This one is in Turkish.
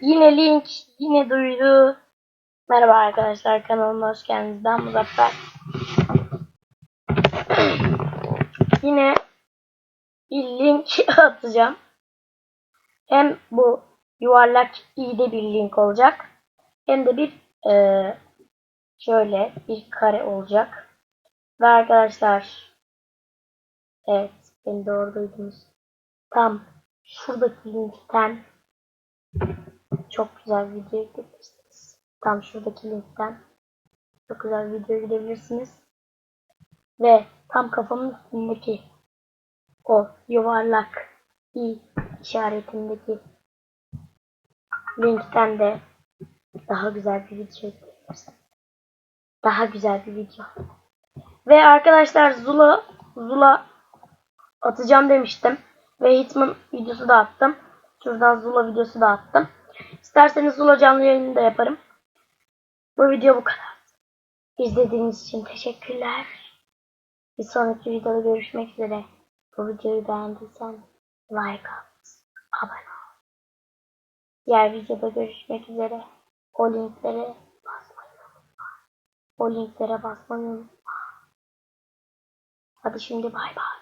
Yine link, yine duyuru. Merhaba arkadaşlar kanalıma hoş geldiniz. Ben Muzaffer. yine bir link atacağım. Hem bu yuvarlak i'de bir link olacak. Hem de bir eee, şöyle bir kare olacak. Ve arkadaşlar evet beni doğru duydunuz. Tam şuradaki linkten çok güzel video gidebilirsiniz. Tam şuradaki linkten çok güzel video gidebilirsiniz. Ve tam kafamın üstündeki o yuvarlak i işaretindeki linkten de daha güzel bir video gidebilirsiniz. Daha güzel bir video. Ve arkadaşlar Zula Zula atacağım demiştim. Ve Hitman videosu da attım. Şuradan Zula videosu da attım. İsterseniz Zula canlı yayını da yaparım. Bu video bu kadar. İzlediğiniz için teşekkürler. Bir sonraki videoda görüşmek üzere. Bu videoyu beğendiysen like at, abone ol. Diğer videoda görüşmek üzere. O linklere basmayı unutma. O linklere basmayı unutma. Hadi şimdi bay bay.